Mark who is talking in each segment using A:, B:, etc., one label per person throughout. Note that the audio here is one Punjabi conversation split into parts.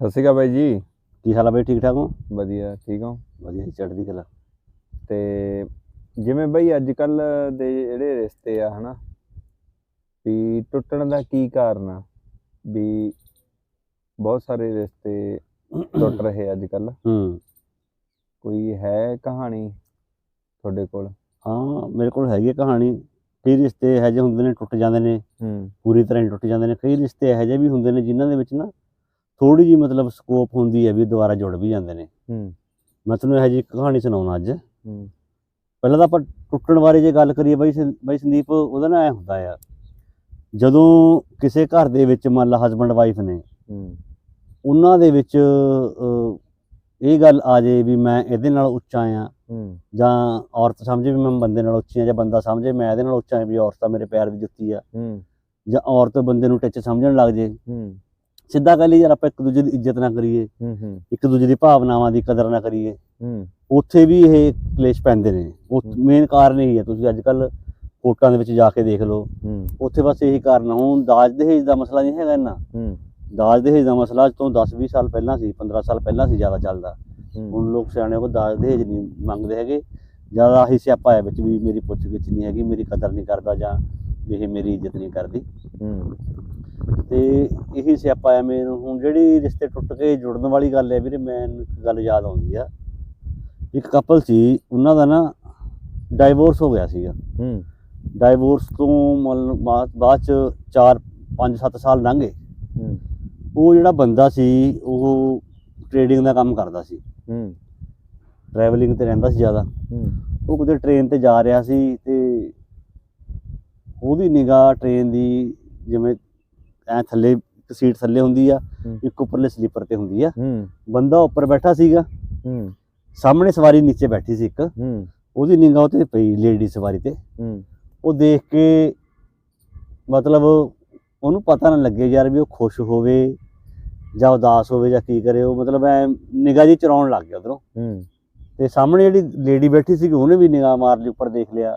A: ਸਤਿ ਸ਼੍ਰੀ ਅਕਾਲ ਬਾਈ ਜੀ।
B: ਕੀ ਹਾਲ ਆ ਬਈ ਠੀਕ ਠਾਕ ਹੋ?
A: ਵਧੀਆ ਠੀਕ ਹੋ?
B: ਵਧੀਆ ਚੜ੍ਹਦੀ ਕਲਾ।
A: ਤੇ ਜਿਵੇਂ ਬਈ ਅੱਜ ਕੱਲ ਦੇ ਜਿਹੜੇ ਰਿਸ਼ਤੇ ਆ ਹਨਾ ਵੀ ਟੁੱਟਣ ਦਾ ਕੀ ਕਾਰਨ ਆ? ਵੀ ਬਹੁਤ ਸਾਰੇ ਰਿਸ਼ਤੇ ਟੁੱਟ ਰਹੇ ਅੱਜ ਕੱਲ
B: ਹੂੰ।
A: ਕੋਈ ਹੈ ਕਹਾਣੀ ਤੁਹਾਡੇ ਕੋਲ?
B: ਹਾਂ ਮੇਰੇ ਕੋਲ ਹੈਗੀ ਹੈ ਕਹਾਣੀ। ਕਈ ਰਿਸ਼ਤੇ ਇਹੋ ਜਿਹੇ ਹੁੰਦੇ ਨੇ ਟੁੱਟ ਜਾਂਦੇ ਨੇ।
A: ਹੂੰ।
B: ਪੂਰੀ ਤਰ੍ਹਾਂ ਹੀ ਟੁੱਟ ਜਾਂਦੇ ਨੇ। ਕਈ ਰਿਸ਼ਤੇ ਇਹੋ ਜਿਹੇ ਵੀ ਹੁੰਦੇ ਨੇ ਜਿਨ੍ਹਾਂ ਦੇ ਵਿੱਚ ਨਾ ਥੋੜੀ ਜੀ ਮਤਲਬ ਸਕੋਪ ਹੁੰਦੀ ਹੈ ਵੀ ਦੁਬਾਰਾ ਜੁੜ ਵੀ ਜਾਂਦੇ ਨੇ।
A: ਹੂੰ।
B: ਮੈਂ ਤੁਹਾਨੂੰ ਇਹੋ ਇੱਕ ਕਹਾਣੀ ਸੁਣਾਉਣਾ ਅੱਜ।
A: ਹੂੰ।
B: ਪਹਿਲਾਂ ਤਾਂ ਆਪਾਂ ਟੁੱਟਣ ਬਾਰੇ ਜੇ ਗੱਲ ਕਰੀਏ ਬਾਈ ਬਾਈ ਸੰਦੀਪ ਉਹਦਾ ਨਾ ਐ ਹੁੰਦਾ ਆ ਜਦੋਂ ਕਿਸੇ ਘਰ ਦੇ ਵਿੱਚ ਮੰਨ ਲਾ ਹਸਬੰਡ ਵਾਈਫ ਨੇ
A: ਹੂੰ।
B: ਉਹਨਾਂ ਦੇ ਵਿੱਚ ਇਹ ਗੱਲ ਆ ਜੇ ਵੀ ਮੈਂ ਇਹਦੇ ਨਾਲ ਉੱਚਾ ਆ ਜਾਂ ਔਰਤ ਸਮਝੇ ਵੀ ਮੈਂ ਬੰਦੇ ਨਾਲ ਉੱਚੀ ਆ ਜਾਂ ਬੰਦਾ ਸਮਝੇ ਮੈਂ ਇਹਦੇ ਨਾਲ ਉੱਚਾ ਆ ਵੀ ਔਰਤ ਤਾਂ ਮੇਰੇ ਪੈਰ ਦੀ ਜੁੱਤੀ ਆ ਜਾਂ ਔਰਤ ਬੰਦੇ ਨੂੰ ਟੱਚ ਸਮਝਣ ਲੱਗ ਜੇ ਸਿੱਧਾ ਕਹਿ ਲਈ ਯਾਰ ਆਪਾਂ ਇੱਕ ਦੂਜੇ ਦੀ ਇੱਜ਼ਤ ਨਾ ਕਰੀਏ
A: ਹੂੰ ਹੂੰ।
B: ਇੱਕ ਦੂਜੇ ਦੀ ਭਾਵਨਾਵਾਂ ਦੀ ਕਦਰ ਨਾ ਕਰੀਏ।
A: ਹੂੰ।
B: ਉੱਥੇ ਵੀ ਇਹ ਕਲੇਸ਼ ਪੈਂਦੇ ਨੇ। ਉਹ
A: ਹੂੰ।
B: ਮੇਨ ਕਾਰਨ ਇਹੀ ਹੈ ਤੁਸੀਂ ਅੱਜ ਕੱਲ ਕੋਰਟਾਂ ਦੇ ਵਿੱਚ ਜਾ ਕੇ ਦੇਖ ਲਓ।
A: ਹੂੰ।
B: ਉੱਥੇ ਬਸ ਇਹੀ ਕਾਰਨ। ਹੁਣ ਦਾਜ ਦਹੇਜ ਦਾ ਮਸਲਾ ਨਹੀਂ ਹੈਗਾ ਇੰਨਾ।
A: ਹੂੰ।
B: ਦਾਜ ਦਹੇਜ ਦਾ ਮਸਲਾ ਤੋਂ 10 20 ਸਾਲ ਪਹਿਲਾਂ ਸੀ 15 ਸਾਲ ਪਹਿਲਾਂ ਸੀ ਜ਼ਿਆਦਾ ਚੱਲਦਾ।
A: ਹੂੰ।
B: ਹੁਣ ਲੋਕ ਸਿਆਣੇ ਕੋ ਦਾਜ ਦਹੇਜ ਨਹੀਂ ਮੰਗਦੇ ਹੈਗੇ। ਜ਼ਿਆਦਾ ਆਹੀ ਸਿਆਪਾ ਹੈ ਵਿੱਚ ਵੀ ਮੇਰੀ ਪੁੱਛ ਗਿੱਛ ਨਹੀਂ ਹੈਗੀ ਮੇਰੀ ਕਦਰ ਨਹੀਂ ਕਰਦਾ ਜਾਂ ਇਹ ਮੇਰੀ ਇੱਜ਼ਤ ਨਹੀਂ ਕਰਦੀ।
A: ਹੂੰ।
B: ਤੇ ਇਹੀ ਸਿਆਪਾ ਹੈ ਮੈਨੂੰ। ਹੁਣ ਜਿਹੜੀ ਰਿਸ਼ਤੇ ਟੁੱਟ ਕੇ ਜੁੜਨ ਵਾਲੀ ਗੱਲ ਹੈ ਵੀਰੇ ਮੈਨੂੰ ਇੱਕ ਗੱਲ ਯਾਦ ਆਉਂਦੀ ਆ। ਇੱਕ ਕਪਲ ਸੀ ਉਹਨਾਂ ਦਾ ਨਾ ਡਾਈਵੋਰਸ ਹੋ ਗਿਆ ਸੀਗਾ।
A: ਹੂੰ।
B: ਡਾਈਵੋਰਸ ਤੋਂ ਬਾਅਦ ਬਾਅਦ ਚ 4 5 7 ਸਾਲ ਲੰਘੇ
A: ਹੂੰ।
B: ਉਹ ਜਿਹੜਾ ਬੰਦਾ ਸੀ ਉਹ ਟ੍ਰੇਡਿੰਗ ਦਾ ਕੰਮ ਕਰਦਾ ਸੀ।
A: ਹੂੰ।
B: ਟਰੈਵਲਿੰਗ ਤੇ ਰਹਿੰਦਾ ਸੀ ਜ਼ਿਆਦਾ।
A: ਹੂੰ।
B: ਉਹ ਕਿਤੇ ਟ੍ਰੇਨ ਤੇ ਜਾ ਰਿਹਾ ਸੀ ਤੇ ਉਹਦੀ ਨਿਗਾਹ ਟ੍ਰੇਨ ਦੀ ਜਿਵੇਂ ਐ ਥੱਲੇ ਇੱਕ ਸੀਟ ਥੱਲੇ ਹੁੰਦੀ ਆ। ਇੱਕ ਉੱਪਰਲੇ ਸਲੀਪਰ ਤੇ ਹੁੰਦੀ ਆ। ਬੰਦਾ ਉੱਪਰ ਬੈਠਾ ਸੀਗਾ ਸਾਹਮਣੇ ਸਵਾਰੀ ਨੀਚੇ ਬੈਠੀ ਸੀ ਇੱਕ। ਉਹਦੀ ਨਿਗਾਹ ਉੱਤੇ ਪਈ ਲੇਡੀ ਸਵਾਰੀ ਤੇ। ਉਹ ਦੇਖ ਕੇ ਮਤਲਬ ਉਹਨੂੰ ਪਤਾ ਨਾ ਲੱਗੇ ਯਾਰ ਵੀ ਉਹ ਖੁਸ਼ ਹੋਵੇ ਜਾਂ ਉਦਾਸ ਹੋਵੇ ਜਾਂ ਕੀ ਕਰੇ। ਉਹ ਮਤਲਬ ਐ ਨਿਗਾਹ ਜੀ ਚਰਾਉਣ ਲੱਗ ਗਿਆ ਉਧਰੋਂ। ਤੇ ਸਾਹਮਣੇ ਜਿਹੜੀ ਲੇਡੀ ਬੈਠੀ ਸੀ ਉਹਨੇ ਵੀ ਨਿਗਾਹ ਮਾਰ ਲਈ ਉੱਪਰ ਦੇਖ ਲਿਆ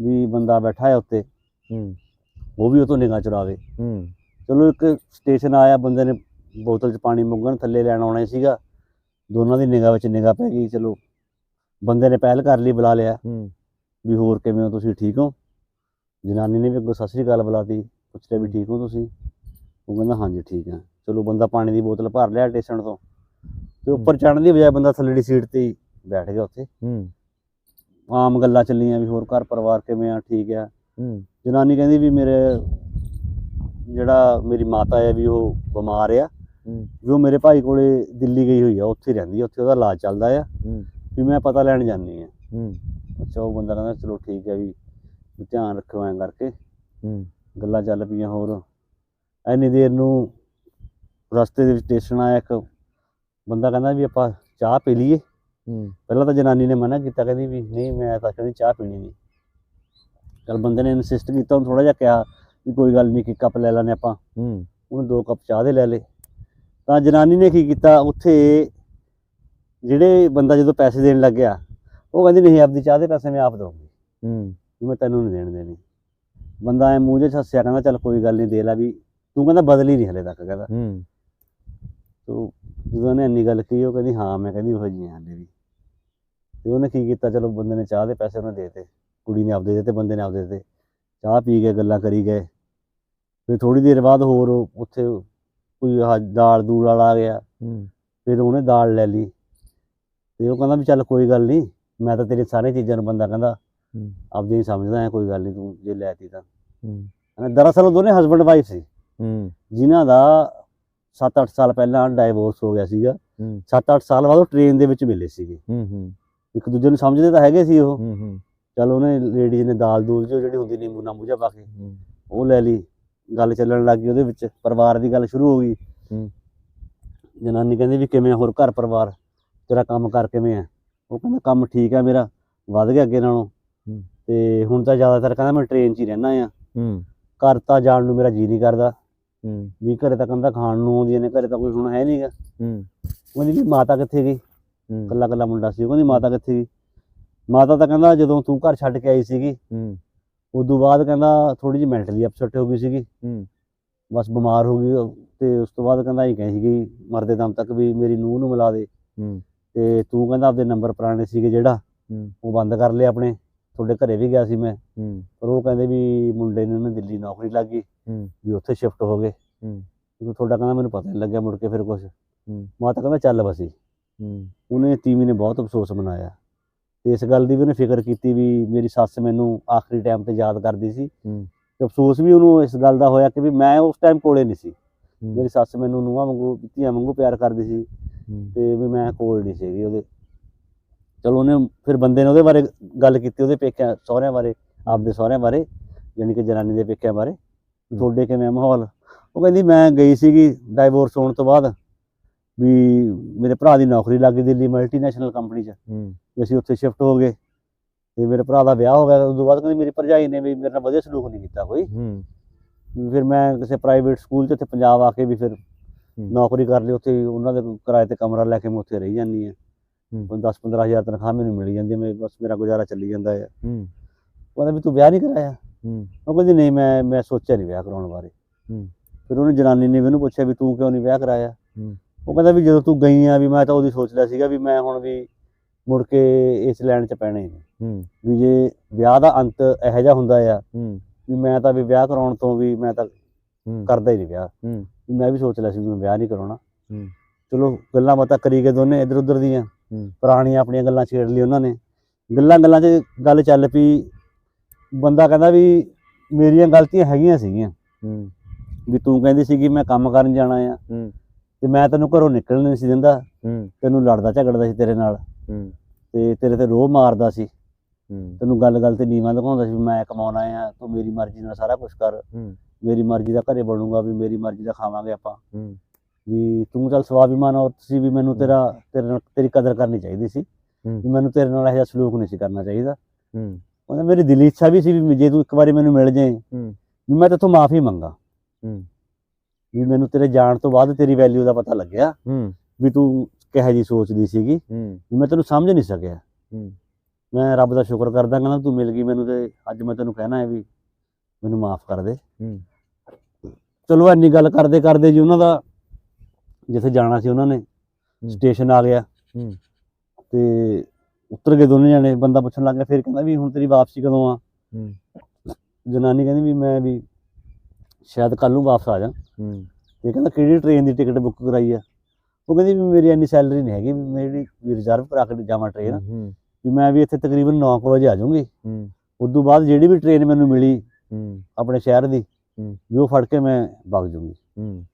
B: ਵੀ ਬੰਦਾ ਬੈਠਾ ਹੈ ਉੱਤੇ। ਉਹ ਵੀ ਉਹ ਤੋਂ ਨਿਗਾਹ ਚੁਰਾਵੇ ਚਲੋ ਇੱਕ ਸਟੇਸ਼ਨ ਆਇਆ ਬੰਦੇ ਨੇ ਬੋਤਲ 'ਚ ਪਾਣੀ ਮੰਗਣ ਥੱਲੇ ਲੈਣ ਆਉਣਾ ਹੀ ਸੀਗਾ। ਦੋਨਾਂ ਦੀ ਨਿਗਾਹ ਵਿੱਚ ਨਿਗਾਹ ਪੈ ਗਈ ਚਲੋ ਬੰਦੇ ਨੇ ਪਹਿਲ ਕਰ ਲਈ ਬੁਲਾ ਲਿਆ।
A: ਹੂੰ।
B: ਵੀ ਹੋਰ ਕਿਵੇਂ ਹੋ ਤੁਸੀਂ ਠੀਕ ਹੋ? ਜਨਾਨੀ ਨੇ ਵੀ ਅੱਗੋਂ ਸਤਿ ਸ੍ਰੀ ਅਕਾਲ ਬੁਲਾਤੀ ਪੁੱਛ ਲਿਆ ਵੀ ਠੀਕ ਹੋ ਤੁਸੀਂ? ਉਹ ਕਹਿੰਦਾ ਹਾਂਜੀ ਠੀਕ ਆ ਚਲੋ ਬੰਦਾ ਪਾਣੀ ਦੀ ਬੋਤਲ ਭਰ ਲਿਆ ਸਟੇਸ਼ਨ ਤੋਂ। ਤੇ ਉੱਪਰ ਚੜ੍ਹਨ ਦੀ ਬਜਾਏ ਬੰਦਾ ਥੱਲੇੜੀ ਸੀਟ ਤੇ ਹੀ ਬੈਠ ਗਿਆ ਉੱਥੇ।
A: ਹੂੰ।
B: ਆਮ ਗੱਲਾਂ ਚੱਲੀਆਂ ਵੀ ਹੋਰ ਘਰ ਪਰਿਵਾਰ ਕਿਵੇਂ ਆ ਠੀਕ ਆ।
A: ਹੂੰ।
B: ਜਨਾਨੀ ਕਹਿੰਦੀ ਵੀ ਮੇਰੇ ਜਿਹੜਾ ਮੇਰੀ ਮਾਤਾ ਹੈ ਵੀ ਉਹ ਬਿਮਾਰ ਆ ਵੀ ਉਹ ਮੇਰੇ ਭਾਈ ਕੋਲੇ ਦਿੱਲੀ ਗਈ ਹੋਈ ਆ ਉੱਥੇ ਰਹਿੰਦੀ ਆ ਉੱਥੇ ਉਹਦਾ ਇਲਾਜ ਚੱਲਦਾ ਆ ਵੀ ਮੈਂ ਪਤਾ ਲੈਣ ਜਾਣੀ ਆ। ਅੱਛਾ ਉਹ ਬੰਦਾ ਕਹਿੰਦਾ ਚਲੋ ਠੀਕ ਹੈ ਵੀ ਧਿਆਨ ਰੱਖਿਓ ਐਂ ਕਰਕੇ। ਗੱਲਾਂ ਚੱਲ ਪਈਆਂ ਹੋਰ। ਐਨੀ ਦੇਰ ਨੂੰ ਰਸਤੇ ਦੇ ਵਿੱਚ ਸਟੇਸ਼ਨ ਆਇਆ ਇੱਕ ਬੰਦਾ ਕਹਿੰਦਾ ਵੀ ਆਪਾਂ ਚਾਹ ਪੀ ਲਈਏ। ਪਹਿਲਾਂ ਤਾਂ ਜਨਾਨੀ ਨੇ ਮਨਾ ਕੀਤਾ ਕਹਿੰਦੀ ਵੀ ਨਹੀਂ ਮੈਂ ਤਾਂ ਕਹਿੰਦੀ ਚਾਹ ਪੀਣੀ ਨਹੀਂ। ਚਲ ਬੰਦੇ ਨੇ ਇਨਸਿਸਟ ਕੀਤਾ ਉਹਨੂੰ ਥੋੜਾ ਜਿਹਾ ਕਿਹਾ ਵੀ ਕੋਈ ਗੱਲ ਨਹੀਂ ਕਿ ਕੱਪ ਲੈ ਲੈਣੇ ਆਪਾਂ।
A: ਹੂੰ।
B: ਉਹਨੇ ਦੋ ਕੱਪ ਚਾਹ ਦੇ ਲੈ ਲਏ ਤਾਂ ਜਨਾਨੀ ਨੇ ਕੀ ਕੀਤਾ ਉੱਥੇ ਜਿਹੜੇ ਬੰਦਾ ਜਦੋਂ ਪੈਸੇ ਦੇਣ ਲੱਗਿਆ ਉਹ ਕਹਿੰਦੀ ਨਹੀਂ ਆਪਦੀ ਚਾਹ ਦੇ ਪੈਸੇ ਮੈਂ ਆਪ ਦਊਂਗੀ।
A: ਹੂੰ।
B: ਮੈਂ ਤੈਨੂੰ ਨਹੀਂ ਦੇਣ ਦੇਣੀ। ਬੰਦਾ ਐ ਮੂੰਹ 'ਚ ਹੱਸਿਆ ਕਹਿੰਦਾ ਚੱਲ ਕੋਈ ਗੱਲ ਨਹੀਂ ਦੇ ਲੈ ਵੀ। ਤੂੰ ਕਹਿੰਦਾ ਬਦਲੀ ਨਹੀਂ ਹਲੇ ਤੱਕ ਕਹਿੰਦਾ।
A: ਹੂੰ।
B: ਤੋ ਜਦੋਂ ਉਹਨੇ ਇੰਨੀ ਗੱਲ ਕਹੀ ਉਹ ਕਹਿੰਦੀ ਹਾਂ ਮੈਂ ਕਹਿੰਦੀ ਉਹ ਜੀ ਹਲੇ ਵੀ। ਤੇ ਉਹਨੇ ਕੀ ਕੀਤਾ ਚਲੋ ਬੰਦੇ ਨੇ ਚਾਹ ਦੇ ਪੈਸੇ ਉਹਨੇ ਦੇਤੇ। ਕੁੜੀ ਨੇ ਆਪਦੇ ਦਿੱਤੇ ਬੰਦੇ ਨੇ ਆਪਦੇ ਦਿੱਤੇ। ਚਾਹ ਪੀ ਕੇ ਗੱਲਾਂ ਕਰੀ ਗਏ। ਫਿਰ ਥੋੜੀ ਦੇਰ ਬਾਅਦ ਹੋਰ ਉੱਥੇ ਕੋਈ ਆਹ ਦਾਲ ਦੂਲ ਵਾਲਾ ਆ ਗਿਆ।
A: ਹੂੰ।
B: ਫਿਰ ਉਹਨੇ ਦਾਲ ਲੈ ਲਈ। ਤੇ ਉਹ ਕਹਿੰਦਾ ਵੀ ਚੱਲ ਕੋਈ ਗੱਲ ਨਹੀਂ ਮੈਂ ਤਾਂ ਤੇਰੀ ਸਾਰੀਆਂ ਚੀਜ਼ਾਂ ਨੂੰ ਬੰਦਾ ਕਹਿੰਦਾ
A: ਹੂੰ।
B: ਆਪਦੀ ਹੀ ਸਮਝਦਾ ਹੈ ਕੋਈ ਗੱਲ ਨਹੀਂ ਤੂੰ ਜੇ ਲੈਤੀ ਤਾਂ
A: ਹੂੰ।
B: ਹਨਾ, ਦਰਅਸਲ ਉਹ ਦੋਨੇ ਹਸਬੰਡ ਵਾਈਫ ਸੀ।
A: ਹੂੰ।
B: ਜਿਨ੍ਹਾਂ ਦਾ 7-8 ਸਾਲ ਪਹਿਲਾਂ ਡਾਈਵੋਰਸ ਹੋ ਗਿਆ ਸੀਗਾ।
A: ਹੂੰ।
B: 7-8 ਸਾਲ ਬਾਅਦ ਉਹ ਟ੍ਰੇਨ ਦੇ ਵਿੱਚ ਮਿਲੇ ਸੀਗੇ।
A: ਹੂੰ ਹੂੰ।
B: ਇੱਕ ਦੂਜੇ ਨੂੰ ਸਮਝਦੇ ਤਾਂ ਹੈਗੇ ਸੀ ਉਹ।
A: ਹੂੰ ਹੂੰ।
B: ਚਲ ਉਹਨੇ ਲੇਡੀਜ਼ ਨੇ ਦਾਲ ਦੂਲ ਜੋ ਜਿਹੜੀ ਹੁੰਦੀ ਨਿੰਬੂ ਨਾਂਬੂ ਜਿਹਾ ਪਾ ਕੇ
A: ਹੂੰ।
B: ਉਹ ਲੈ ਲਈ। ਗੱਲ ਚੱਲਣ ਲੱਗ ਗਈ ਉਹਦੇ ਵਿੱਚ ਪਰਿਵਾਰ ਦੀ ਗੱਲ ਸ਼ੁਰੂ ਹੋ ਗਈ।
A: ਹੂੰ।
B: ਜਨਾਨੀ ਕਹਿੰਦੀ ਵੀ ਕਿਵੇਂ ਆ ਹੋਰ ਘਰ ਪਰਿਵਾਰ? ਤੇਰਾ ਕੰਮ ਕਰ ਕਿਵੇਂ ਆ? ਉਹ ਕਹਿੰਦਾ ਕੰਮ ਠੀਕ ਆ ਮੇਰਾ ਵੱਧ ਗਿਆ ਅੱਗੇ ਨਾਲੋਂ।
A: ਹੂੰ।
B: ਤੇ ਹੁਣ ਤਾਂ ਜ਼ਿਆਦਾਤਰ ਕਹਿੰਦਾ ਮੈਂ ਟ੍ਰੇਨ 'ਚ ਹੀ ਰਹਿਣਾ ਆ।
A: ਹੂੰ।
B: ਘਰ ਤਾਂ ਜਾਣ ਨੂੰ ਮੇਰਾ ਜੀ ਨਹੀਂ ਕਰਦਾ।
A: ਹੂੰ।
B: ਵੀ ਘਰੇ ਤਾਂ ਕਹਿੰਦਾ ਖਾਣ ਨੂੰ ਆਉਂਦੀਆਂ ਨੇ ਘਰੇ ਤਾਂ ਕੋਈ ਹੁਣ ਹੈ ਨਹੀਂਗਾ।
A: ਹੂੰ।
B: ਕਹਿੰਦੀ ਵੀ ਮਾਤਾ ਕਿੱਥੇ ਗਈ?
A: ਹੂੰ।
B: ਕੱਲਾ ਕੱਲਾ ਮੁੰਡਾ ਸੀ ਉਹ ਕਹਿੰਦੀ ਮਾਤਾ ਕਿੱਥੇ ਗਈ? ਮਾਤਾ ਤਾਂ ਕਹਿੰਦਾ ਜਦੋਂ ਤੂੰ ਘਰ ਛੱਡ ਕੇ ਆਈ ਸੀਗੀ।
A: ਹੂੰ।
B: ਉਦੋਂ ਬਾਅਦ ਕਹਿੰਦਾ ਥੋੜੀ ਜਿਹੀ ਮੈਂਟਲੀ ਅਪਸੈਟ ਹੋ ਗਈ ਸੀਗੀ।
A: ਹੂੰ।
B: ਬਸ ਬਿਮਾਰ ਹੋ ਗਈ ਤੇ ਉਸ ਤੋਂ ਬਾਅਦ ਕਹਿੰਦਾ ਹੀ ਕਹੀ ਸੀਗੀ ਮਰਦੇ ਦਮ ਤੱਕ ਵੀ ਮੇਰੀ ਨੂੰਹ ਨੂੰ ਮਿਲਾ ਦੇ।
A: ਹੂੰ।
B: ਤੇ ਤੂੰ ਕਹਿੰਦਾ ਆਪਦੇ ਨੰਬਰ ਪੁਰਾਣੇ ਸੀਗੇ ਜਿਹੜਾ
A: ਹੂੰ।
B: ਉਹ ਬੰਦ ਕਰ ਲਏ ਆਪਣੇ। ਤੁਹਾਡੇ ਘਰੇ ਵੀ ਗਿਆ ਸੀ ਮੈਂ।
A: ਹੂੰ।
B: ਪਰ ਉਹ ਕਹਿੰਦੇ ਵੀ ਮੁੰਡੇ ਨੂੰ ਨਾ ਦਿੱਲੀ ਨੌਕਰੀ ਲੱਗ ਗਈ
A: ਹੂੰ।
B: ਵੀ ਉੱਥੇ ਸ਼ਿਫਟ ਹੋ ਗਏ।
A: ਹੂੰ।
B: ਕਿਉਂਕਿ ਤੁਹਾਡਾ ਕਹਿੰਦਾ ਮੈਨੂੰ ਪਤਾ ਨਹੀਂ ਲੱਗਿਆ ਮੁੜ ਕੇ ਫਿਰ ਕੁਝ
A: ਹੂੰ।
B: ਮੈਂ ਤਾਂ ਕਹਿੰਦਾ ਚੱਲ ਬਸੀ
A: ਹੂੰ।
B: ਉਹਨੇ ਤੀਵੀਂ ਨੇ ਬਹੁਤ ਅਫਸੋਸ ਮਨਾਇਆ। ਤੇ ਇਸ ਗੱਲ ਦੀ ਵੀ ਉਹਨੇ ਫਿਕਰ ਕੀਤੀ ਵੀ ਮੇਰੀ ਸੱਸ ਮੈਨੂੰ ਆਖਰੀ ਟਾਈਮ ਤੇ ਯਾਦ ਕਰਦੀ ਸੀ। ਤੇ ਅਫਸੋਸ ਵੀ ਉਹਨੂੰ ਇਸ ਗੱਲ ਦਾ ਹੋਇਆ ਕਿ ਵੀ ਮੈਂ ਉਸ ਟਾਈਮ ਕੋਲੇ ਨਹੀਂ ਸੀ। ਮੇਰੀ ਸੱਸ ਮੈਨੂੰ ਨੂੰਹਾਂ ਵਾਂਗੂ ਧੀਆਂ ਵਾਂਗੂ ਪਿਆਰ ਕਰਦੀ ਸੀ। ਤੇ ਵੀ ਮੈਂ ਕੋਲ ਨਹੀਂ ਸੀਗੀ ਉਹਦੇ। ਚਲੋ ਉਹਨੇ ਫਿਰ ਬੰਦੇ ਨੇ ਉਹਦੇ ਬਾਰੇ ਗੱਲ ਕੀਤੀ ਉਹਦੇ ਪੇਕਿਆਂ ਸਹੁਰਿਆਂ ਬਾਰੇ ਆਪਦੇ ਸਹੁਰਿਆਂ ਬਾਰੇ ਯਾਨੀ ਕਿ ਜਨਾਨੀ ਦੇ ਪੇਕਿਆਂ ਬਾਰੇ। ਤੁਹਾਡੇ ਕਿਵੇਂ ਮਾਹੌਲ? ਉਹ ਕਹਿੰਦੀ ਮੈਂ ਗਈ ਸੀਗੀ ਡਾਈਵੋਰਸ ਹੋਣ ਤੋਂ ਬਾਅਦ। ਵੀ ਮੇਰੇ ਭਰਾ ਦੀ ਨੌਕਰੀ ਲੱਗ ਗਈ ਦਿੱਲੀ ਮਲਟੀਨੈਸ਼ਨਲ ਕੰਪਨੀ 'ਚ।
A: ਹੂੰ।
B: ਵੀ ਅਸੀਂ ਉੱਥੇ ਸ਼ਿਫਟ ਹੋ ਗਏ। ਤੇ ਮੇਰੇ ਭਰਾ ਦਾ ਵਿਆਹ ਹੋ ਗਿਆ ਉਸ ਤੋਂ ਬਾਅਦ ਕਹਿੰਦੀ ਮੇਰੀ ਭਰਜਾਈ ਨੇ ਵੀ ਮੇਰੇ ਨਾਲ ਵਧੀਆ ਸਲੂਕ ਨਹੀਂ ਕੀਤਾ ਕੋਈ। ਫਿਰ ਮੈਂ ਕਿਸੇ ਪ੍ਰਾਈਵੇਟ ਸਕੂਲ 'ਚ ਇੱਥੇ ਪੰਜਾਬ ਆ ਕੇ ਵੀ ਫਿਰ। ਨੌਕਰੀ ਕਰ ਲਈ ਉੱਥੇ ਉਹਨਾਂ ਦੇ ਕਿਰਾਏ ਤੇ ਕਮਰਾ ਲੈ ਕੇ ਮੈਂ ਉੱਥੇ ਰਹੀ ਜਾਂਦੀ ਹਾਂ।
A: ਹੂੰ।
B: 10 15000 ਤਨਖਾਹ ਮੈਨੂੰ ਮਿਲੀ ਜਾਂਦੀ ਮੈਂ ਬਸ ਮੇਰਾ ਗੁਜ਼ਾਰਾ ਚੱਲੀ ਜਾਂਦਾ ਹੈ। ਕਹਿੰਦਾ ਵੀ ਤੂੰ ਵਿਆਹ ਨਹੀਂ ਕਰਾਇਆ?
A: ਹੂੰ।
B: ਉਹ ਕਹਿੰਦੀ ਨਹੀਂ ਮੈਂ ਮੈਂ ਸੋਚਿਆ ਨਹੀਂ ਵਿਆਹ ਕਰਾਉਣ ਬਾਰੇ।
A: ਹੂੰ।
B: ਫਿਰ ਉਹਨੇ ਜਨਾਨੀ ਨੇ ਉਹਨੂੰ ਪੁੱਛਿਆ ਵੀ ਤੂੰ ਕਿਉਂ ਨਹੀਂ ਵਿਆਹ ਕਰਾਇਆ?
A: ਹੂੰ।
B: ਉਹ ਕਹਿੰਦਾ ਵੀ ਜਦੋਂ ਤੂੰ ਗਈ ਆ ਵੀ ਮੈਂ ਤਾਂ ਉਹਦੀ ਸੋਚ ਲਿਆ ਸੀਗਾ ਵੀ ਮੈਂ ਹੁਣ ਵੀ ਮੁੜ ਕੇ ਇਸ ਲਾਈਨ 'ਚ ਪੈਣਾ ਹੀ ਨਹੀਂ
A: ਹੂੰ।
B: ਵੀ ਜੇ ਵਿਆਹ ਦਾ ਅੰਤ ਇਹੋ ਜਿਹਾ ਹੁੰਦਾ ਆ
A: ਹੂੰ।
B: ਵੀ ਮੈਂ ਤਾਂ ਵੀ ਵਿਆਹ ਕਰਾਉਣ ਤੋਂ ਵੀ ਮੈਂ ਤਾਂ ਕਰਦਾ ਹੀ ਨਹੀਂ ਵਿਆਹ।
A: ਹੂੰ।
B: ਮੈਂ ਵੀ ਸੋਚ ਲਿਆ ਸੀ ਵੀ ਮੈਂ ਵਿਆਹ ਨਹੀਂ ਕਰਾਉਣਾ।
A: ਹੂੰ।
B: ਚਲੋ ਗੱਲਾਂ ਬਾਤਾਂ ਕਰੀ ਗਏ ਦੋਨੇ ਇੱਧਰ ਉੱਧਰ ਦੀਆਂ।
A: ਹੂੰ।
B: ਪੁਰਾਣੀਆਂ ਆਪਣੀਆਂ ਗੱਲਾਂ ਛੇੜ ਲਈ ਉਹਨਾਂ ਨੇ। ਗੱਲਾਂ ਗੱਲਾਂ 'ਚ ਗੱਲ ਚੱਲ ਪਈ। ਬੰਦਾ ਕਹਿੰਦਾ ਵੀ ਮੇਰੀਆਂ ਗਲਤੀਆਂ ਹੈਗੀਆਂ ਸੀਗੀਆਂ।
A: ਹੂੰ।
B: ਵੀ ਤੂੰ ਕਹਿੰਦੀ ਸੀ ਕਿ ਮੈਂ ਕੰਮ ਕਰਨ ਜਾਣਾ ਆ।
A: ਹੂੰ।
B: ਤੇ ਮੈਂ ਤੈਨੂੰ ਘਰੋਂ ਨਿਕਲਣ ਨਹੀਂ ਸੀ ਦਿੰਦਾ।
A: ਹੂੰ।
B: ਤੈਨੂੰ ਲੜਦਾ ਝਗੜਦਾ ਸੀ ਤੇਰੇ ਨਾਲ।
A: ਹੂੰ।
B: ਤੇ ਤੇਰੇ ਤੇ ਰੋਹ ਮਾਰਦਾ ਸੀ।
A: ਹੂੰ।
B: ਤੈਨੂੰ ਗੱਲ ਗੱਲ ਤੇ ਨੀਵਾਂ ਦਿਖਾਉਂਦਾ ਸੀ ਵੀ ਮੈਂ ਕਮਾਉਣਾ ਆ ਤੂੰ ਮੇਰੀ ਮਰਜ਼ੀ ਨਾਲ ਸਾਰਾ ਕੁਝ ਕਰ।
A: ਹੂੰ।
B: ਮੇਰੀ ਮਰਜ਼ੀ ਦਾ ਘਰੇ ਬਣੂਗਾ ਵੀ ਮੇਰੀ ਮਰਜ਼ੀ ਦਾ ਖਾਵਾਂਗੇ ਆਪਾਂ।
A: ਹੂੰ।
B: ਵੀ ਤੂੰ ਚੱਲ ਸਵਾਭਿਮਾਨ ਔਰਤ ਸੀ ਵੀ ਮੈਨੂੰ ਤੇਰਾ ਤੇਰੇ ਨਾਲ ਤੇਰੀ ਕਦਰ ਕਰਨੀ ਚਾਹੀਦੀ ਸੀ।
A: ਹੂੰ।
B: ਵੀ ਮੈਨੂੰ ਤੇਰੇ ਨਾਲ ਇਹੋ ਜਿਹਾ ਸਲੂਕ ਨਹੀਂ ਸੀ ਕਰਨਾ ਚਾਹੀਦਾ।
A: ਹੂੰ।
B: ਉਹਨੇ ਮੇਰੀ ਦਿਲੀ ਇੱਛਾ ਵੀ ਸੀ ਵੀ ਜੇ ਤੂੰ ਇੱਕ ਵਾਰੀ ਮੈਨੂੰ ਮਿਲ ਜਾਏ
A: ਹੂੰ।
B: ਵੀ ਮੈਂ ਤੇਥੋਂ ਮਾਫੀ ਮੰਗਾ।
A: ਹੂੰ।
B: ਵੀ ਮੈਨੂੰ ਤੇਰੇ ਜਾਣ ਤੋਂ ਬਾਅਦ ਤੇਰੀ ਵੈਲਿਊ ਦਾ ਪਤਾ ਲੱਗਿਆ।
A: ਹੂੰ।
B: ਵੀ ਤੂੰ ਕਿਹੋ ਜੀ ਸੋਚਦੀ ਸੀਗੀ।
A: ਹੂੰ।
B: ਵੀ ਮੈਂ ਤੈਨੂੰ ਸਮਝ ਨਹੀਂ ਸਕਿਆ।
A: ਹੂੰ।
B: ਮੈਂ ਰੱਬ ਦਾ ਸ਼ੁਕਰ ਕਰਦਾ ਕਹਿੰਦਾ ਤੂੰ ਮਿਲ ਗਈ ਮੈਨੂੰ ਤੇ ਅੱਜ ਮੈਂ ਤੈਨੂੰ ਕਹਿਣਾ ਹੈ ਵੀ ਮੈਨੂੰ ਮਾਫ ਕਰ ਦੇ।
A: ਹੂੰ।
B: ਚਲੋ ਇੰਨੀ ਗੱਲ ਕਰਦੇ ਕਰਦੇ ਜੀ ਉਹਨਾਂ ਦਾ ਜਿੱਥੇ ਜਾਣਾ ਸੀ ਉਹਨਾਂ ਨੇ ਸਟੇਸ਼ਨ ਆ ਗਿਆ।
A: ਹੂੰ।
B: ਤੇ ਉਤਰ ਗਏ ਦੋਨੇ ਜਣੇ ਬੰਦਾ ਪੁੱਛਣ ਲੱਗ ਗਿਆ ਫਿਰ ਕਹਿੰਦਾ ਵੀ ਹੁਣ ਤੇਰੀ ਵਾਪਸੀ ਕਦੋਂ ਆ?
A: ਹੂੰ।
B: ਜਨਾਨੀ ਕਹਿੰਦੀ ਵੀ ਮੈਂ ਵੀ ਸ਼ਾਇਦ ਕੱਲ ਨੂੰ ਵਾਪਸ ਆ ਜਾ
A: ਹੂੰ।
B: ਤੇ ਕਹਿੰਦਾ ਕਿਹੜੀ ਟ੍ਰੇਨ ਦੀ ਟਿਕਟ ਬੁੱਕ ਕਰਾਈ ਆ? ਉਹ ਕਹਿੰਦੀ ਵੀ ਮੇਰੀ ਇੰਨੀ ਸੈਲਰੀ ਨਹੀਂ ਹੈਗੀ ਵੀ ਮੇਰੀ ਰਿਜ਼ਰਵ ਕਰਾ ਕੇ ਜਾਵਾਂ ਟ੍ਰੇਨ
A: ਹੂੰ
B: ਵੀ ਮੈਂ ਵੀ ਇੱਥੇ ਤਕਰੀਬਨ 9 ਵਜੇ ਆ ਜਾਊਂਗੀ।
A: ਹੂੰ।
B: ਉਸ ਤੋਂ ਬਾਅਦ ਜਿਹੜੀ ਵੀ ਟ੍ਰੇਨ ਮੈਨੂੰ ਮਿਲੀ
A: ਹੂੰ।
B: ਆਪਣੇ ਸ਼ਹਿਰ ਦੀ
A: ਹੂੰ।
B: ਵੀ ਉਹ ਫੜ ਕੇ ਮੈਂ ਵਗ
A: ਹੂੰ।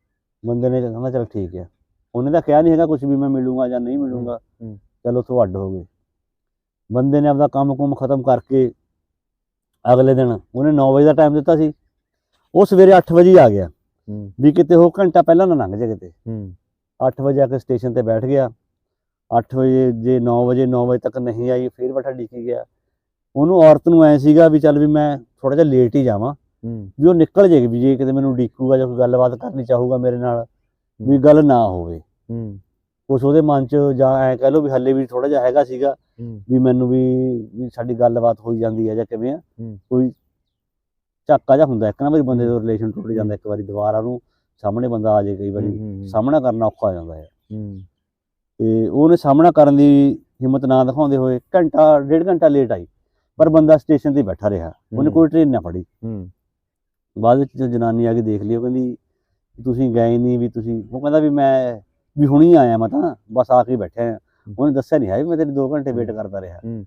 B: ਬੰਦੇ ਨੇ ਕਹਿੰਦਾ ਚਲ ਠੀਕ ਹੈ ਉਹਨੇ ਤਾਂ ਕਿਹਾ ਨਹੀਂ ਹੈਗਾ ਕੁਝ ਵੀ ਮੈਂ ਮਿਲੂੰਗਾ ਜਾਂ ਨਹੀਂ ਮਿਲੂੰਗਾ।
A: ਹੂੰ।
B: ਚਲੋ ਉੱਥੋਂ ਅੱਡ ਹੋ ਗਏ। ਬੰਦੇ ਨੇ ਆਪਦਾ ਕੰਮ ਕੁਮ ਖਤਮ ਕਰਕੇ ਅਗਲੇ ਦਿਨ ਉਹਨੇ 9 ਵਜੇ ਦਾ ਟਾਈਮ ਦਿੱਤਾ ਸੀ। ਉਹ ਸਵੇਰੇ 8 ਵਜੇ ਆ ਗਿਆ। ਵੀ ਕਿਤੇ ਉਹ ਘੰਟਾ ਪਹਿਲਾਂ ਨਾ ਲੰਘ ਜੇ ਕਿਤੇ।
A: ਹੂੰ।
B: 8 ਵਜੇ ਆ ਕੇ ਸਟੇਸ਼ਨ ਤੇ ਬੈਠ ਗਿਆ। 8 ਵਜੇ ਜੇ 9 ਵਜੇ 9 ਵਜੇ ਤੱਕ ਨਹੀਂ ਆਈ ਫਿਰ ਬੈਠਾ ਡਿੱਕੀ ਗਿਆ। ਉਹਨੂੰ ਔਰਤ ਨੂੰ ਐ ਸੀਗਾ ਵੀ ਚੱਲ ਵੀ ਮੈਂ ਥੋੜਾ ਜਿਹਾ ਲੇਟ ਹੀ ਜਾਵਾਂ। ਵੀ ਉਹ ਨਿਕਲ ਜੇਗੀ ਵੀ ਜੇ ਕਿਤੇ ਮੈਨੂੰ ਡੀਕੂਗਾ ਜਾਂ ਕੋਈ ਗੱਲਬਾਤ ਕਰਨੀ ਚਾਹੂਗਾ ਮੇਰੇ ਨਾਲ ਵੀ ਗੱਲ ਨਾ ਹੋਵੇ। ਕੁਛ ਉਹਦੇ ਮਨ 'ਚ ਜਾਂ ਐ ਕਹਿ ਲਓ ਵੀ ਹੱਲੇ ਵੀ ਥੋੜਾ ਜਿਹਾ ਹੈਗਾ ਸੀਗਾ ਵੀ ਮੈਨੂੰ ਵੀ ਸਾਡੀ ਗੱਲਬਾਤ ਹੋਈ ਜਾਂਦੀ ਹੈ ਜਾਂ ਕਿਵੇਂ ਆ। ਕੋਈ ਝਾਕਾ ਜਿਹਾ ਹੁੰਦਾ ਇੱਕ ਨਾ ਵਾਰੀ ਬੰਦੇ ਦਾ ਰਿਲੇਸ਼ਨ ਟੁੱਟ ਜਾਂਦਾ ਇੱਕ ਵਾਰੀ ਦੁਬਾਰਾ ਨੂੰ ਸਾਹਮਣੇ ਬੰਦਾ ਆ ਜਾਏ ਕਈ ਵਾਰੀ ਸਾਹਮਣਾ ਕਰਨਾ ਔਖਾ ਹੋ ਜਾਂਦਾ ਹੈ। ਤੇ ਉਹਨੇ ਸਾਹਮਣਾ ਕਰਨ ਦੀ ਹਿੰਮਤ ਨਾ ਦਿਖਾਉਂਦੇ ਹੋਏ ਘੰਟਾ ਡੇਢ ਘੰਟਾ ਲੇਟ ਆਈ ਪਰ ਬੰਦਾ ਸਟੇਸ਼ਨ ਤੇ ਬੈਠਾ ਰਿਹਾ ਉਹਨੇ। ਕੋਈ ਟ੍ਰੇਨ ਨਾ ਫੜੀ। ਬਾਅਦ ਵਿੱਚ ਜਦੋਂ ਜਨਾਨੀ ਆ ਕੇ ਦੇਖ ਲਈ ਉਹ ਕਹਿੰਦੀ ਤੁਸੀਂ ਗਏ ਨਹੀਂ ਵੀ ਤੁਸੀਂ ਉਹ ਕਹਿੰਦਾ ਵੀ ਮੈਂ ਵੀ ਹੁਣੀ ਆਇਆ ਮੈਂ ਤਾਂ ਬਸ ਆ ਕੇ ਹੀ। ਬੈਠਾ ਹਾਂ। ਉਹਨੇ ਦੱਸਿਆ ਨਹੀਂ ਹੈ ਵੀ ਮੈਂ ਤੇਰੀ 2 ਘੰਟੇ ਵੇਟ ਕਰਦਾ ਰਿਹਾ।
A: ਹੂੰ।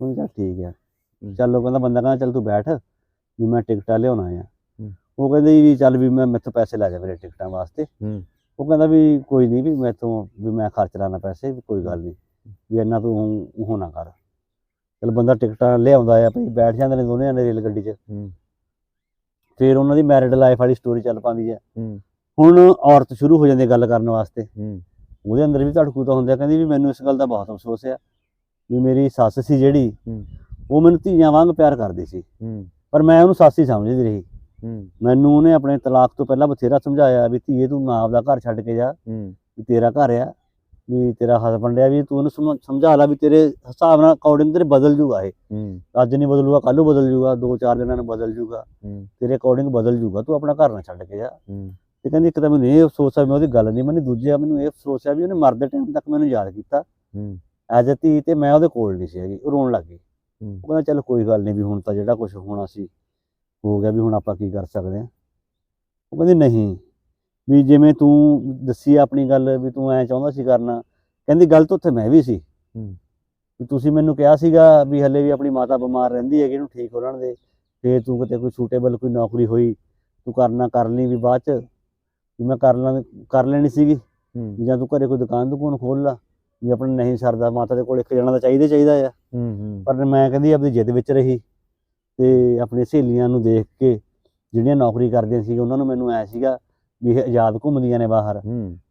B: ਉਹਨੇ ਕਿਹਾ ਠੀਕ ਹੈ
A: ਹੂੰ।
B: ਚੱਲ ਉਹ ਕਹਿੰਦਾ ਬੰਦਾ ਕਹਿੰਦਾ ਚੱਲ ਤੂੰ ਬੈਠ। ਵੀ ਮੈਂ ਟਿਕਟਾਂ ਲਿਆਉਣਾ ਆ। ਉਹ ਕਹਿੰਦੇ ਵੀ ਚੱਲ ਵੀ ਮੈਂ ਮੈਥੋਂ ਪੈਸੇ ਲੈ ਜਾ ਮੇਰੇ ਟਿਕਟਾਂ ਵਾਸਤੇ। ਉਹ ਕਹਿੰਦਾ ਵੀ ਕੋਈ ਨਹੀਂ ਵੀ ਮੈਥੋਂ ਵੀ ਮੈਂ ਖਰਚ ਲਾਣਾ ਪੈਸੇ ਵੀ ਕੋਈ ਗੱਲ ਨਹੀਂ। ਵੀ ਇੰਨਾ ਤੂੰ ਉਹ ਨਾ ਕਰ। ਚਲ ਬੰਦਾ ਟਿਕਟਾਂ ਲਿਆਉਂਦਾ ਆ ਭਈ ਬੈਠ ਜਾਂਦੇ ਨੇ ਦੋਨੇ ਜਣੇ ਰੇਲ ਗੱਡੀ 'ਚ। ਫਿਰ ਉਹਨਾਂ ਦੀ ਮੈਰਿਡ ਲਾਈਫ ਵਾਲੀ ਸਟੋਰੀ ਚੱਲ ਪਾਉਂਦੀ ਹੈ
A: ਹੂੰ।
B: ਹੁਣ ਔਰਤ ਸ਼ੁਰੂ ਹੋ ਜਾਂਦੀ ਗੱਲ ਕਰਨ ਵਾਸਤੇ। ਉਹਦੇ ਅੰਦਰ ਵੀ ਧੜਕੂ ਤਾਂ ਹੁੰਦਾ ਕਹਿੰਦੀ ਵੀ ਮੈਨੂੰ ਇਸ ਗੱਲ ਦਾ ਬਹੁਤ ਅਫਸੋਸ ਆ। ਵੀ ਮੇਰੀ ਸੱਸ ਸੀ ਜਿਹੜੀ। ਉਹ ਮੈਨੂੰ ਧੀਆਂ ਵਾਂਗ ਪਿਆਰ ਕਰਦੀ ਸੀ। ਪਰ ਮੈਂ ਉਹਨੂੰ ਸੱਸ ਸਮਝਦੀ ਰਹੀ।
A: ਹੂੰ।
B: ਮੈਨੂੰ ਉਹਨੇ ਆਪਣੇ ਤਲਾਕ ਤੋਂ ਪਹਿਲਾਂ ਬਥੇਰਾ ਸਮਝਾਇਆ ਵੀ ਧੀਏ ਤੂੰ ਨਾ ਆਪਦਾ ਘਰ ਛੱਡ ਕੇ ਜਾ
A: ਹੂੰ।
B: ਵੀ ਤੇਰਾ ਘਰ ਆ ਵੀ ਤੇਰਾ ਹਸਬੰਡ ਆ ਵੀ ਤੂੰ ਉਹਨੂੰ ਸਮਝ- ਸਮਝਾ ਲਾ ਵੀ ਤੇਰੇ ਹਿਸਾਬ ਨਾਲ ਅਕੋਰਡਿੰਗ ਤੇਰੇ ਬਦਲ ਜੂਗਾ ਇਹ।
A: ਹੂੰ।
B: ਅੱਜ ਨਹੀਂ ਬਦਲੂਗਾ ਕੱਲ ਨੂੰ ਬਦਲ ਜੂਗਾ ਦੋ ਚਾਰ ਦਿਨਾਂ ਨੂੰ ਬਦਲ ਜੂਗਾ।
A: ਹੂੰ।
B: ਤੇਰੇ ਅਕੋਰਡਿੰਗ ਬਦਲ ਜੂਗਾ ਤੂੰ ਆਪਣਾ ਘਰ ਨਾ ਛੱਡ ਕੇ ਜਾ।
A: ਹੂੰ।
B: ਤੇ ਕਹਿੰਦੀ ਇੱਕ ਤਾਂ ਮੈਨੂੰ ਇਹ ਅਫਸੋਸ ਆ ਮੈਂ ਉਹਦੀ ਗੱਲ ਨਹੀਂ ਮੰਨੀ ਦੂਜਾ ਮੈਨੂੰ ਇਹ ਅਫਸੋਸ ਆ ਵੀ ਉਹਨੇ ਮਰਦੇ ਟਾਈਮ ਤੱਕ ਮੈਨੂੰ ਯਾਦ ਕੀਤਾ।
A: ਹੂੰ।
B: ਐਜ਼ ਅ ਧੀ ਤੇ ਮੈਂ ਉਹਦੇ ਕੋਲ ਨਹੀਂ ਸੀ ਹੈਗੀ ਉਹ ਰੋਣ ਲੱਗ ਗਈ। ਉਹ ਕਹਿੰਦਾ ਚੱਲ ਕੋਈ ਗੱਲ ਨਹੀਂ ਵੀ ਹੁਣ ਤਾਂ ਜਿਹੜਾ ਕੁਝ ਹੋਣਾ ਸੀ ਹੋ ਗਿਆ ਵੀ ਹੁਣ ਆਪਾਂ ਕੀ ਕਰ ਸਕਦੇ ਆ ਉਹ ਕਹਿੰਦੀ ਨਹੀਂ ਵੀ ਜਿਵੇਂ ਤੂੰ ਦੱਸੀ ਆਪਣੀ ਗੱਲ ਵੀ ਤੂੰ ਐ ਚਾਹੁੰਦਾ ਸੀ ਕਰਨਾ ਕਹਿੰਦੀ ਗਲਤ ਉੱਥੇ ਮੈਂ ਵੀ ਸੀ।
A: ਹੂੰ।
B: ਵੀ ਤੁਸੀਂ ਮੈਨੂੰ ਕਿਹਾ ਸੀਗਾ ਵੀ ਹੱਲੇ ਵੀ ਆਪਣੀ ਮਾਤਾ ਬਿਮਾਰ ਰਹਿੰਦੀ ਹੈਗੀ ਇਹਨੂੰ ਠੀਕ ਹੋ ਲੈਣ ਦੇ। ਫੇਰ ਤੂੰ ਕਿਤੇ ਕੋਈ ਸੂਟੇਬਲ ਕੋਈ ਨੌਕਰੀ ਹੋਈ ਤੂੰ ਕਰਨਾ ਕਰ ਲਈ ਵੀ ਬਾਅਦ ਚ। ਵੀ ਮੈਂ ਕਰ ਲਾਂ ਕਰ ਲੈਣੀ ਸੀਗੀ।
A: ਹੂੰ।
B: ਜਾਂ ਤੂੰ ਘਰੇ ਕੋਈ ਦੁਕਾਨ ਦੁਕਾਨ ਖੋਲ ਲਾ। ਵੀ ਆਪਣੇ ਨਹੀਂ ਸਰਦਾ ਮਾਤਾ ਦੇ ਕੋਲ ਇੱਕ ਜਣਾ ਤਾਂ ਚਾਹੀਦਾ ਚਾਹੀਦਾ ਆ।
A: ਹੂੰ ਹੂੰ।
B: ਪਰ ਮੈਂ ਕਹਿੰਦੀ ਆਪਣੀ ਜਿੱਦ ਵਿੱਚ ਰਹੀ ਤੇ ਆਪਣੀ ਸਹੇਲੀਆਂ ਨੂੰ ਦੇਖ ਕੇ ਜਿਹੜੀਆਂ ਨੌਕਰੀ ਕਰਦੀਆਂ ਸੀ ਉਹਨਾਂ ਨੂੰ ਮੈਨੂੰ ਐ ਸੀਗਾ ਵੀ ਇਹ ਆਜ਼ਾਦ ਘੁੰਮਦੀਆਂ ਨੇ ਬਾਹਰ।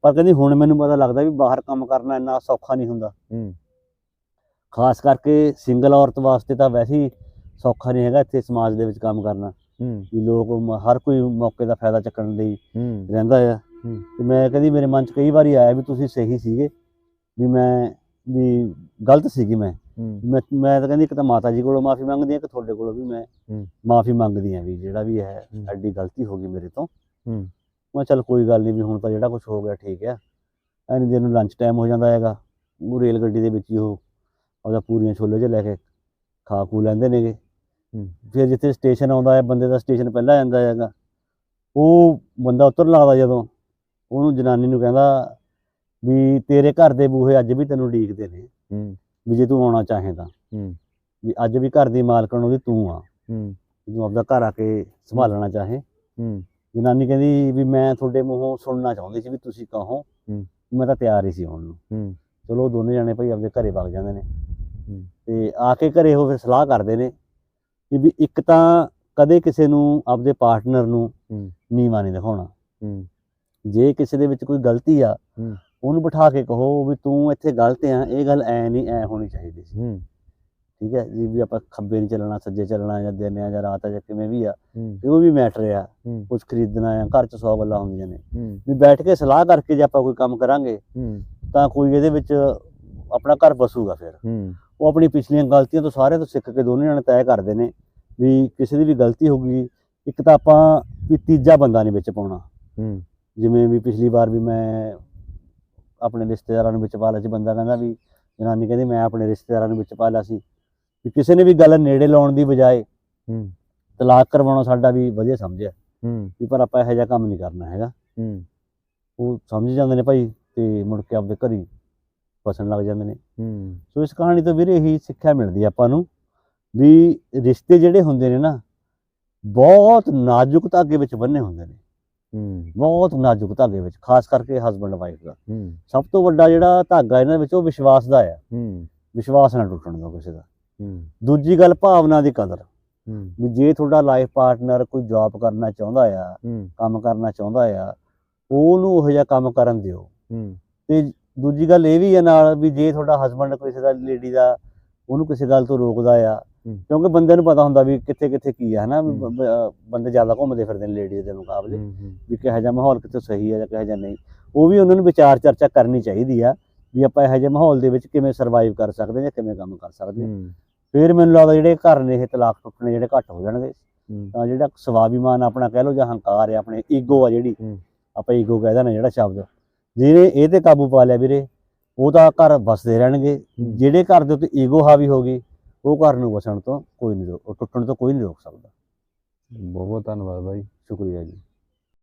B: ਪਰ ਕਹਿੰਦੀ ਹੁਣ ਮੈਨੂੰ ਪਤਾ ਲੱਗਦਾ ਵੀ ਬਾਹਰ ਕੰਮ ਕਰਨਾ ਇੰਨਾ ਸੌਖਾ ਨਹੀਂ ਹੁੰਦਾ। ਖਾਸ ਕਰਕੇ ਸਿੰਗਲ ਔਰਤ ਵਾਸਤੇ ਤਾਂ ਵੈਸੇ ਹੀ ਸੌਖਾ ਨਹੀਂ ਹੈਗਾ ਇੱਥੇ ਸਮਾਜ ਦੇ ਵਿੱਚ ਕੰਮ ਕਰਨਾ। ਵੀ ਲੋਕ ਹਰ ਕੋਈ ਮੌਕੇ ਦਾ ਫਾਇਦਾ ਚੱਕਣ ਲਈ ਰਹਿੰਦਾ ਆ। ਤੇ ਮੈਂ ਕਹਿੰਦੀ ਮੇਰੇ ਮਨ 'ਚ ਕਈ ਵਾਰੀ ਆਇਆ ਵੀ ਤੁਸੀਂ ਸਹੀ ਸੀਗੇ। ਵੀ ਮੈਂ ਵੀ ਗਲਤ ਸੀਗੀ ਮੈਂ ਮੈਂ ਮੈਂ ਤਾਂ ਕਹਿੰਦੀ ਇੱਕ ਤਾਂ ਮਾਤਾ ਜੀ ਕੋਲੋਂ ਮਾਫੀ ਮੰਗਦੀ ਹਾਂ ਕਿ ਤੁਹਾਡੇ ਕੋਲੋਂ ਵੀ ਮੈਂ। ਮਾਫੀ ਮੰਗਦੀ ਹਾਂ ਵੀ ਜਿਹੜਾ ਵੀ ਹੈ। ਐਡੀ ਗਲਤੀ ਹੋ ਗਈ ਮੇਰੇ ਤੋਂ। ਮੈਂ ਚੱਲ ਕੋਈ ਗੱਲ ਨਹੀਂ ਵੀ ਹੁਣ ਤਾਂ ਜਿਹੜਾ ਕੁਝ ਹੋ ਗਿਆ ਠੀਕ ਹੈ ਐਨੀ ਦਿਨ ਨੂੰ ਲੰਚ ਟਾਈਮ ਹੋ ਜਾਂਦਾ ਹੈਗਾ ਉਹ ਰੇਲ ਗੱਡੀ ਦੇ ਵਿੱਚ ਹੀ ਉਹ ਆਪਦਾ ਪੂਰੀਆਂ ਛੋਲੇ ਜਿਹੇ ਲੈ ਕੇ ਖਾ ਖੂ ਲੈਂਦੇ ਨੇਗੇ। ਫਿਰ ਜਿੱਥੇ ਸਟੇਸ਼ਨ ਆਉਂਦਾ ਹੈ ਬੰਦੇ ਦਾ ਸਟੇਸ਼ਨ ਪਹਿਲਾਂ ਆ ਜਾਂਦਾ ਹੈਗਾ ਉਹ ਬੰਦਾ ਉਤਰਨ ਲੱਗਦਾ ਜਦੋਂ ਉਹਨੂੰ ਜਨਾਨੀ ਨੂੰ ਕਹਿੰਦਾ ਵੀ ਤੇਰੇ ਘਰ ਦੇ ਬੂਹੇ ਅੱਜ ਵੀ ਤੈਨੂੰ ਉਡੀਕਦੇ ਨੇ।
A: ਹੂੰ।
B: ਵੀ ਜੇ ਤੂੰ ਆਉਣਾ ਚਾਹੇ ਤਾਂ।
A: ਹੂੰ।
B: ਵੀ ਅੱਜ ਵੀ ਘਰ ਦੀ ਮਾਲਕਣ ਉਹਦੀ ਤੂੰ ਆ।
A: ਹੂੰ।
B: ਤੂੰ ਆਪਦਾ ਘਰ ਆ ਕੇ ਸੰਭਾਲਣਾ ਚਾਹੇ।
A: ਹੂੰ।
B: ਜਨਾਨੀ ਕਹਿੰਦੀ ਵੀ ਮੈਂ ਤੁਹਾਡੇ ਮੂੰਹੋਂ ਸੁਣਨਾ ਚਾਹੁੰਦੀ ਸੀ ਵੀ ਤੁਸੀਂ ਕਹੋ
A: ਹੂੰ।
B: ਮੈਂ ਤਾਂ ਤਿਆਰ ਹੀ ਸੀ ਆਉਣ ਨੂੰ।
A: ਹੂੰ।
B: ਚਲੋ ਦੋਨੇ ਜਾਣੇ ਭਾਈ ਆਪਦੇ ਘਰੇ ਵਗ ਜਾਂਦੇ ਨੇ। ਤੇ ਆ ਕੇ ਘਰੇ ਉਹ ਫਿਰ ਸਲਾਹ ਕਰਦੇ ਨੇ ਕਿ ਵੀ ਇੱਕ ਤਾਂ ਕਦੇ ਕਿਸੇ ਨੂੰ ਆਪਦੇ ਪਾਰਟਨਰ ਨੂੰ। ਨੀਵਾਂ ਨਹੀਂ ਦਿਖਾਉਣਾ।
A: ਹੂੰ।
B: ਜੇ ਕਿਸੇ ਦੇ ਵਿੱਚ ਕੋਈ ਗਲਤੀ ਆ। ਉਹਨੂੰ ਬਿਠਾ ਕੇ ਕਹੋ ਵੀ ਤੂੰ ਇੱਥੇ ਗਲਤ ਆ ਇਹ ਗੱਲ ਐ ਨਹੀਂ ਐ ਹੋਣੀ ਚਾਹੀਦੀ ਸੀ।
A: ਹੂੰ।
B: ਠੀਕ ਹੈ ਜੀ ਵੀ ਆਪਾਂ ਖੱਬੇ ਨਹੀਂ ਚੱਲਣਾ ਸੱਜੇ ਚੱਲਣਾ ਜਾਂ ਦਿਨ ਆ ਜਾਂ ਰਾਤ ਆ ਜਾਂ ਕਿਵੇਂ ਵੀ ਆ ਤੇ ਉਹ ਵੀ ਮੈਟਰ ਆ। ਕੁਝ ਖਰੀਦਣਾ ਆ ਘਰ 'ਚ 100 ਗੱਲਾਂ ਹੁੰਦੀਆਂ ਨੇ। ਵੀ ਬੈਠ ਕੇ ਸਲਾਹ ਕਰਕੇ ਜੇ ਆਪਾਂ ਕੋਈ ਕੰਮ ਕਰਾਂਗੇ ਤਾਂ ਕੋਈ ਇਹਦੇ ਵਿੱਚ ਆਪਣਾ ਘਰ ਬਸੂਗਾ ਫਿਰ। ਉਹ ਆਪਣੀ ਪਿਛਲੀਆਂ ਗਲਤੀਆਂ ਤੋਂ ਸਾਰਿਆਂ ਤੋਂ ਸਿੱਖ ਕੇ ਦੋਨੇ ਜਣੇ ਤੈਅ ਕਰਦੇ ਨੇ ਵੀ ਕਿਸੇ ਦੀ ਵੀ ਗਲਤੀ ਹੋ ਗਈ ਇੱਕ ਤਾਂ ਆਪਾਂ ਵੀ ਤੀਜਾ ਬੰਦਾ ਨਹੀਂ ਵਿੱਚ ਪਾਉਣਾ। ਜਿਵੇਂ ਵੀ ਪਿਛਲੀ ਵਾਰ ਵੀ ਮੈਂ ਆਪਣੇ ਰਿਸ਼ਤੇਦਾਰਾਂ ਨੂੰ ਵਿੱਚ ਪਾ ਲਿਆ ਸੀ। ਬੰਦਾ ਕਹਿੰਦਾ ਵੀ ਜਨਾਨੀ ਕਹਿੰਦੀ ਮੈਂ ਆਪਣੇ ਰਿਸ਼ਤੇਦਾਰਾਂ ਨੂੰ ਵਿੱਚ ਪਾ ਲਿਆ ਸੀ। ਵੀ ਕਿਸੇ ਨੇ ਵੀ ਗੱਲ ਨੇੜੇ ਲਾਉਣ ਦੀ ਬਜਾਏ
A: ਹੂੰ।
B: ਤਲਾਕ ਕਰਵਾਉਣਾ ਸਾਡਾ ਵੀ ਵਧੀਆ ਸਮਝਿਆ।
A: ਹੂੰ।
B: ਵੀ ਪਰ ਆਪਾਂ ਇਹੋ ਜਿਹਾ ਕੰਮ ਨਹੀਂ ਕਰਨਾ ਹੈਗਾ।
A: ਹੂੰ।
B: ਉਹ ਸਮਝ ਜਾਂਦੇ ਨੇ ਭਾਈ ਤੇ ਮੁੜ ਕੇ ਆਪਦੇ ਘਰੀ ਫਸਣ ਲੱਗ ਜਾਂਦੇ ਨੇ।
A: ਹੂੰ।
B: ਸੋ ਇਸ ਕਹਾਣੀ ਤੋਂ ਵੀਰੇ ਇਹੀ ਸਿੱਖਿਆ ਮਿਲਦੀ ਆ ਆਪਾਂ ਨੂੰ ਵੀ ਰਿਸ਼ਤੇ ਜਿਹੜੇ ਹੁੰਦੇ ਨੇ ਨਾ ਬਹੁਤ ਨਾਜ਼ੁਕ ਧਾਗੇ ਵਿੱਚ ਬੰਨੇ ਹੁੰਦੇ ਨੇ। ਬਹੁਤ ਨਾਜ਼ੁਕ ਧਾਗੇ ਵਿੱਚ ਖਾਸ ਕਰਕੇ ਹਸਬੰਡ ਵਾਈਫ ਦਾ। ਸਭ ਤੋਂ ਵੱਡਾ ਜਿਹੜਾ ਧਾਗਾ ਇਹਨਾਂ ਵਿੱਚ ਉਹ ਵਿਸ਼ਵਾਸ ਦਾ ਆ। ਵਿਸ਼ਵਾਸ ਨਾ ਟੁੱਟਣ ਦਾ ਕਿਸੇ ਦਾ। ਦੂਜੀ ਗੱਲ ਭਾਵਨਾ ਦੀ ਕਦਰ। ਵੀ ਜੇ ਤੁਹਾਡਾ ਲਾਈਫ ਪਾਰਟਨਰ ਕੋਈ ਜੌਬ ਕਰਨਾ ਚਾਹੁੰਦਾ ਆ ਕੰਮ ਕਰਨਾ ਚਾਹੁੰਦਾ ਆ ਉਹਨੂੰ ਉਹੋ ਜਿਹਾ ਕੰਮ ਕਰਨ ਦਿਓ। ਤੇ ਦੂਜੀ ਗੱਲ ਇਹ ਵੀ ਹੈ ਨਾਲ ਵੀ ਜੇ ਤੁਹਾਡਾ ਹਸਬੰਡ ਕਿਸੇ ਦਾ ਲੇਡੀ ਦਾ ਉਹਨੂੰ ਕਿਸੇ ਗੱਲ ਤੋਂ ਰੋਕਦਾ ਆ। ਕਿਉਂਕਿ ਬੰਦੇ ਨੂੰ ਪਤਾ ਹੁੰਦਾ ਵੀ ਕਿੱਥੇ ਕਿੱਥੇ ਕੀ ਆ ਹਨਾ? ਬੰਦੇ ਜ਼ਿਆਦਾ ਘੁੰਮਦੇ ਫਿਰਦੇ ਨੇ ਲੇਡੀਜ਼ ਦੇ ਮੁਕਾਬਲੇ ਵੀ ਕਿਹੋ ਜਿਹਾ ਮਾਹੌਲ ਕਿੱਥੇ ਸਹੀ ਹੈ ਜਾਂ ਕਿਹੋ ਜਿਹਾ ਨਹੀਂ। ਉਹ ਵੀ ਉਹਨਾਂ ਨੂੰ ਵਿਚਾਰ ਚਰਚਾ ਕਰਨੀ ਚਾਹੀਦੀ ਆ ਵੀ ਆਪਾਂ ਇਹੋ ਜਿਹੇ ਮਾਹੌਲ ਦੇ ਵਿੱਚ ਕਿਵੇਂ ਸਰਵਾਈਵ ਕਰ ਸਕਦੇ ਜਾਂ ਕਿਵੇਂ ਕੰਮ ਕਰ ਸਕਦੇ ਹਾਂ। ਫਿਰ ਮੈਨੂੰ ਲੱਗਦਾ ਜਿਹੜੇ ਘਰ ਨੇ ਇਹ ਤਲਾਕ ਟੁੱਟਣੇ ਜਿਹੜੇ ਘੱਟ ਹੋ ਜਾਣਗੇ। ਤਾਂ ਜਿਹੜਾ ਸਵਾਭਿਮਾਨ ਆਪਣਾ ਕਹਿ ਲਓ ਜਾਂ ਹੰਕਾਰ ਹੈ ਆਪਣੇ ਈਗੋ ਆ ਜਿਹੜੀ। ਆਪਾਂ ਈਗੋ ਕਹਿੰਦਾ ਨਾ ਜਿਹੜਾ ਸ਼ਬਦ। ਜਿਹਨੇ ਇਹ ਤੇ ਕਾਬੂ ਪਾ ਲਿਆ ਵੀਰੇ ਉਹ ਤਾਂ ਘਰ ਵਸਦੇ ਰਹਿਣਗੇ। ਜਿਹੜੇ ਘਰ ਦੇ ਉੱਤੇ ਈਗੋ ਹਾਵੀ ਹੋ ਗਈ ਉਹ ਘਰ ਨੂੰ ਵਸਣ ਤੋਂ ਕੋਈ ਨਹੀਂ ਰੋਕ ਉਹ ਟੁੱਟਣ ਤੋਂ ਕੋਈ ਨਹੀਂ ਰੋਕ ਸਕਦਾ।
A: ਬਹੁਤ ਬਹੁਤ ਧੰਨਵਾਦ ਬਾਈ,
B: ਸ਼ੁਕਰੀਆ ਜੀ।